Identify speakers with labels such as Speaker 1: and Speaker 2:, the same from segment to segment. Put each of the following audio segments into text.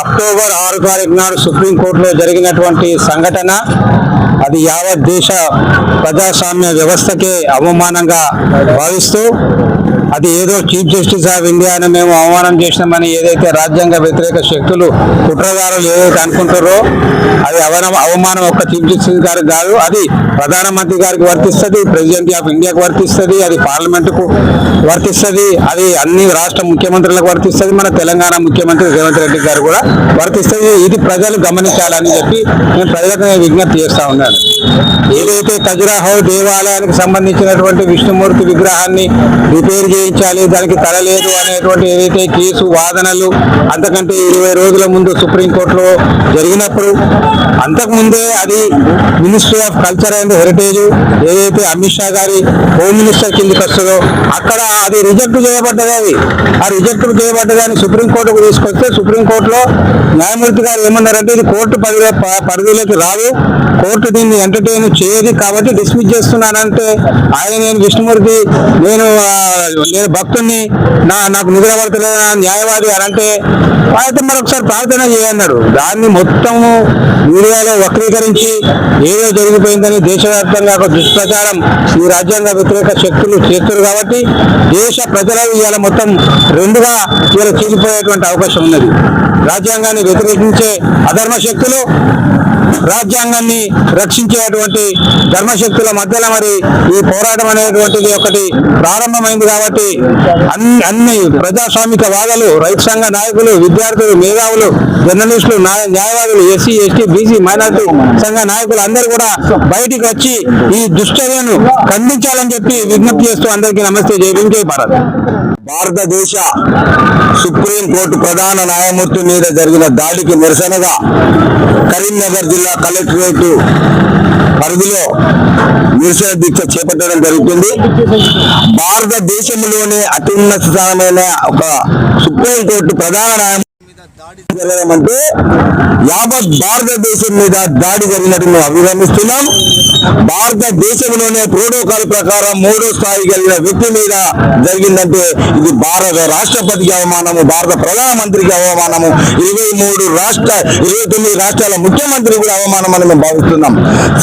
Speaker 1: October ఆరు తారీఖు నాడు సుప్రీంకోర్టులో జరిగినటువంటి సంఘటన అది యావత్ దేశ ప్రజాస్వామ్య వ్యవస్థకే అవమానంగా భావిస్తూ అది ఏదో చీఫ్ జస్టిస్ ఆఫ్ ఇండియా అని మేము అవమానం చేసినామని ఏదైతే రాజ్యాంగ వ్యతిరేక శక్తులు కుట్రదారులు ఏదైతే అనుకుంటారో అది అవమానం అవమానం ఒక్క చీఫ్ జస్టిస్ గారికి కాదు అది ప్రధానమంత్రి గారికి వర్తిస్తుంది ప్రెసిడెంట్ ఆఫ్ ఇండియాకు వర్తిస్తుంది అది పార్లమెంటుకు వర్తిస్తుంది అది అన్ని రాష్ట్ర ముఖ్యమంత్రులకు వర్తిస్తుంది మన తెలంగాణ ముఖ్యమంత్రి రేవంత్ రెడ్డి గారు కూడా వర్తిస్తుంది. ఇది ప్రజలు గమనించాలని చెప్పి నేను ప్రజలకు విజ్ఞప్తి చేస్తా ఉన్నాను. ఏదైతే ఖజురాహో దేవాలయానికి సంబంధించినటువంటి విష్ణుమూర్తి విగ్రహాన్ని రిపేర్ చేయించాలి దానికి తల లేదు అనేటువంటి ఏదైతే కేసు వాదనలు అంతకంటే ఇరవై రోజుల ముందు సుప్రీంకోర్టులో జరిగినప్పుడు అంతకుముందే అది ministry of culture and heritage ఏదైతే అమిత్ షా గారి హోమ్ మినిస్టర్ కిందకి వస్తుందో అక్కడ అది రిజెక్ట్ చేయబడ్డది అది. ఆ రిజెక్ట్ చేయబడ్డదాన్ని సుప్రీంకోర్టుకు తీసుకొస్తే సుప్రీంకోర్టులో న్యాయమూర్తి గారు ఏమన్నారంటే ఇది కోర్టు పరిధి పరిధిలోకి రాదు. కోర్టు దీన్ని ఎంటర్టైన్ చేయదు కాబట్టి డిస్మిస్ చేస్తున్నానంటే ఆయన నేను విష్ణుమూర్తి నేను లేదు నేను నా నాకు నిద్ర న్యాయవాది అని అంటే అయితే మరొకసారి ప్రార్థన చేయన్నాడు దాన్ని మొత్తము మీడియాలో వక్రీకరించి ఏదో జరిగిపోయిందని దేశవ్యాప్తంగా ఒక దుష్ప్రచారం ఈ రాజ్యాంగ వ్యతిరేక శక్తులు చేస్తారు కాబట్టి దేశ ప్రజలు ఇవాళ మొత్తం రెండుగా ఇవాళ చీలిపోయేటువంటి అవకాశం ఉన్నది. రాజ్యాంగాన్ని వ్యతిరేకించే అధర్మ శక్తులు రాజ్యాంగాన్ని రక్షించేటువంటి ధర్మశక్తుల మధ్యలో మరి ఈ పోరాటం అనేటువంటిది ఒకటి ప్రారంభమైంది కాబట్టి అన్ని అన్ని ప్రజాస్వామిక వాదులు రైతు సంఘ నాయకులు విద్యార్థులు మేధావులు జర్నలిస్టులు న్యాయవాదులు ఎస్సీ ఎస్టీ బీసీ మైనార్టీ సంఘ నాయకులు అందరూ కూడా బయటికి వచ్చి ఈ దుశ్చర్యను ఖండించాలని చెప్పి విజ్ఞప్తి చేస్తూ అందరికీ నమస్తే. జై భీమ్ జై భారత్. భారతదేశ సుప్రీం కోర్టు ప్రధాన న్యాయమూర్తి మీద జరిగిన దాడికి నిరసనగా కరీంనగర్ జిల్లా కలెక్టరేట్ పరిధిలో నిరసన దీక్ష చేపట్టడం జరుగుతుంది. భారతదేశంలోనే అత్యున్నత స్థానమైన ఒక సుప్రీం కోర్టు ప్రధాన న్యాయమూర్తి జరగడం యావత్ భారతదేశం మీద దాడి జరిగినట్టు మేము అభివర్ణిస్తున్నాం భారతదేశంలోనే ప్రోటోకాల్ ప్రకారం మూడో స్థాయి కలిగిన వ్యక్తి మీద జరిగిందంటే ఇది భారత రాష్ట్రపతికి అవమానము భారత ప్రధానమంత్రికి అవమానము. ఇరవై మూడు రాష్ట్ర ఇరవై తొమ్మిది రాష్ట్రాల ముఖ్యమంత్రి కూడా అవమానం అని మేము భావిస్తున్నాం.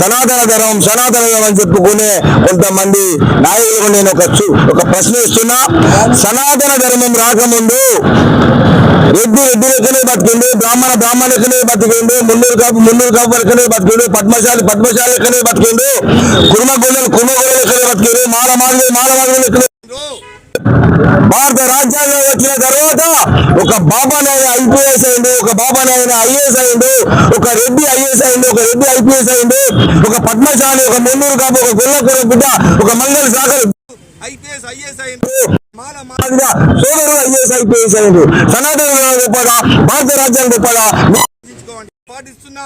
Speaker 1: సనాతన ధర్మం సనాతన ధర్మం అని చెప్పుకునే కొంతమంది నాయకులకు నేను ఒక ఒక ప్రశ్న ఇస్తున్నా. సనాతన ధర్మం రాకముందు రెడ్డి రెడ్డి లెక్కనే బతికిండు బ్రాహ్మణ బ్రాహ్మణ లెక్కనే బతికిండు మున్నూరు కాపు మున్నూరు కాపు లెక్కనే బతికిండు పద్మశాలి పద్మశాలి లెక్కనే బతికిండు కుర్మ గుండెలు కుర్మ గుండెలు లెక్కనే బతికిండు మాల మాదిరి మాల మాదిరి భారత రాజ్యాంగం వచ్చిన తర్వాత ఒక బాబా నాయన ఐపీఎస్ అయిండు ఒక బాబా నాయన ఐఏఎస్ అయిండు ఒక రెడ్డి ఐఏఎస్ అయిండు ఒక రెడ్డి ఐపీఎస్ అయిండు ఒక పద్మశాలి ఒక మున్నూరు కాపు ఒక గొల్లకూర బిడ్డ ఒక మంగళ శాఖలు
Speaker 2: ఐపీఎస్ ఐఏఎస్ అయింది మాల మా-
Speaker 1: మాదిగా సనాతన భారత రాజ్యాంగం గొప్పదా
Speaker 2: పాటిస్తున్న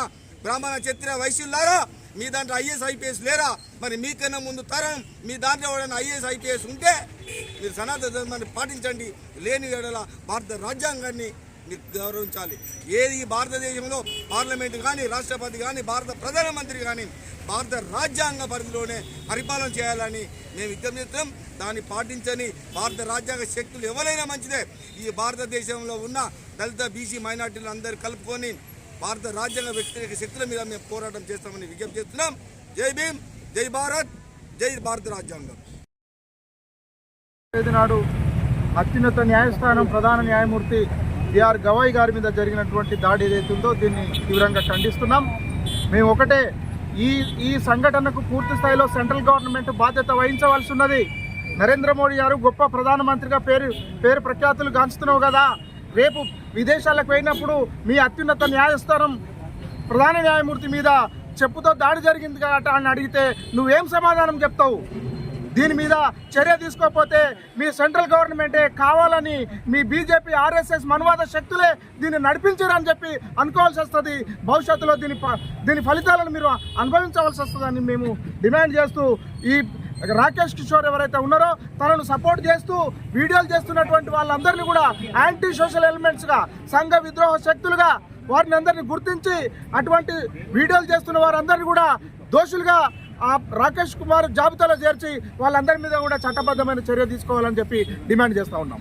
Speaker 2: బ్రాహ్మణ క్షత్రియ వైశ్యులారా మీ దాంట్లో ఐఏఎస్ ఐపీఎస్ లేరా? మరి మీకన్నా ముందు తరం మీ దాంట్లో ఎవరైనా ఐఏఎస్ ఐపీఎస్ ఉంటే మీరు సనాతన ధర్మాన్ని పాటించండి. లేని ఎడల భారత రాజ్యాంగాన్ని మీరు గౌరవించాలి. ఏది భారతదేశంలో పార్లమెంటు కానీ రాష్ట్రపతి కానీ భారత ప్రధానమంత్రి కానీ భారత రాజ్యాంగ పరిధిలోనే పరిపాలన చేయాలని మేము విజ్ఞప్తి దాన్ని పాటించని భారత రాజ్యాంగ శక్తులు ఎవరైనా మంచిదే. ఈ భారతదేశంలో ఉన్న దళిత బీసీ మైనార్టీలు అందరూ కలుపుకొని భారత రాజ్యాంగ వ్యతిరేక శక్తుల మీద మేము పోరాటం చేస్తామని విజ్ఞప్తి చేస్తున్నాం. జై భీమ్ జై భారత్ జై భారత రాజ్యాంగం.
Speaker 3: నాడు అత్యున్నత న్యాయస్థానం ప్రధాన న్యాయమూర్తి బిఆర్ గవాయ్ గారి మీద జరిగినటువంటి దాడి ఏదైతుందో దీన్ని తీవ్రంగా ఖండిస్తున్నాం. మేము ఒకటే ఈ ఈ సంఘటనకు పూర్తి స్థాయిలో సెంట్రల్ గవర్నమెంట్ బాధ్యత వహించవలసి ఉన్నది. నరేంద్ర మోడీ గారు గొప్ప ప్రధానమంత్రిగా పేరు పేరు ప్రఖ్యాతులు గాంచుతున్నావు కదా. రేపు విదేశాలకు పోయినప్పుడు మీ అత్యున్నత న్యాయస్థానం ప్రధాన న్యాయమూర్తి మీద చెప్పుతో దాడి జరిగింది కదా అని అడిగితే నువ్వేం సమాధానం చెప్తావు? దీని మీద చర్య తీసుకోకపోతే మీ సెంట్రల్ గవర్నమెంటే కావాలని మీ బీజేపీ ఆర్ఎస్ఎస్ మనువాద శక్తులే దీన్ని నడిపించారని చెప్పి అనుకోవాల్సి వస్తుంది. భవిష్యత్తులో దీని దీని ఫలితాలను మీరు అనుభవించవలసి వస్తుందని మేము డిమాండ్ చేస్తూ ఈ రాకేష్ కిషోర్ ఎవరైతే ఉన్నారో తనను సపోర్ట్ చేస్తూ వీడియోలు చేస్తున్నటువంటి వాళ్ళందరినీ కూడా యాంటీ సోషల్ ఎలిమెంట్స్గా సంఘ విద్రోహ శక్తులుగా వారిని అందరినీ గుర్తించి అటువంటి వీడియోలు చేస్తున్న వారందరినీ కూడా దోషులుగా ఆ రాకేష్ కుమార్ జాబితాలో చేర్చి వాళ్ళందరి మీద కూడా చట్టబద్ధమైన చర్య తీసుకోవాలని చెప్పి డిమాండ్ చేస్తూ ఉన్నాం.